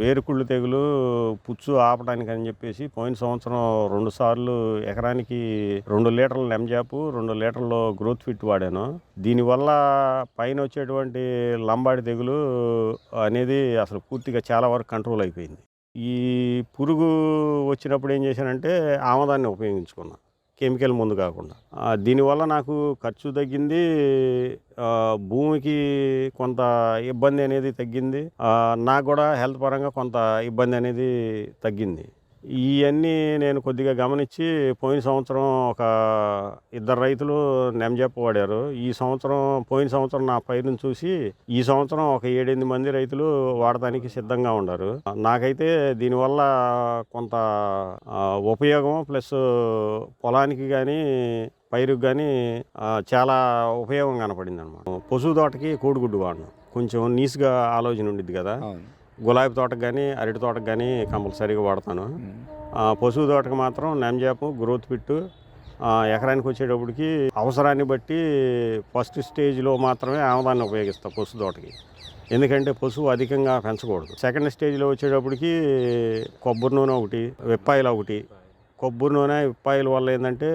వేరుకుళ్ళు తెగులు పుచ్చు ఆపడానికి అని చెప్పేసి పోయిన సంవత్సరం రెండు సార్లు ఎకరానికి రెండు లీటర్ల నెమ్జాపు రెండు లీటర్ల గ్రోత్ ఫిట్ వాడాను. దీనివల్ల పైన వచ్చేటువంటి లంబాడి తెగులు అనేది అసలు పూర్తిగా చాలా వరకు కంట్రోల్ అయిపోయింది. ఈ పురుగు వచ్చినప్పుడు ఏం చేశానంటే ఆమదాన్ని ఉపయోగించుకున్నాను కెమికల్ ముందు కాకుండా. దీనివల్ల నాకు ఖర్చు తగ్గింది భూమికి కొంత ఇబ్బంది అనేది తగ్గింది. నాకు కూడా హెల్త్ పరంగా కొంత ఇబ్బంది అనేది తగ్గింది. ఇవన్నీ నేను కొద్దిగా గమనించి పోయిన సంవత్సరం ఒక ఇద్దరు రైతులు నెమ్జెప్ వాడారు. ఈ సంవత్సరం పోయిన సంవత్సరం నా పైరుని చూసి ఈ సంవత్సరం ఒక ఏడెనిమిది మంది రైతులు వాడటానికి సిద్ధంగా ఉన్నారు నాకైతే దీనివల్ల కొంత ఉపయోగం ప్లస్ పొలానికి కానీ పైరుకి కానీ చాలా ఉపయోగం కనపడింది అనమాట పశువు తోటకి కోడిగుడ్డు వాడను కొంచెం నీస్గా ఆలోచన ఉండిద్ది కదా. గులాబీ తోటకు కానీ అరటి తోటకు కానీ కంపల్సరీగా వాడతాను. పశువు తోటకు మాత్రం నెమ్జాపు గ్రోత్ పిట్టు ఎకరానికి వచ్చేటప్పటికి అవసరాన్ని బట్టి ఫస్ట్ స్టేజ్లో మాత్రమే ఆమదాన్ని ఉపయోగిస్తాం పశు తోటకి. ఎందుకంటే పశువు అధికంగా పెంచకూడదు. సెకండ్ స్టేజ్లో వచ్చేటప్పటికి కొబ్బరి నూనె ఒకటి విప్పాయిలు ఒకటి. కొబ్బరి నూనె విప్పాయిల వల్ల ఏంటంటే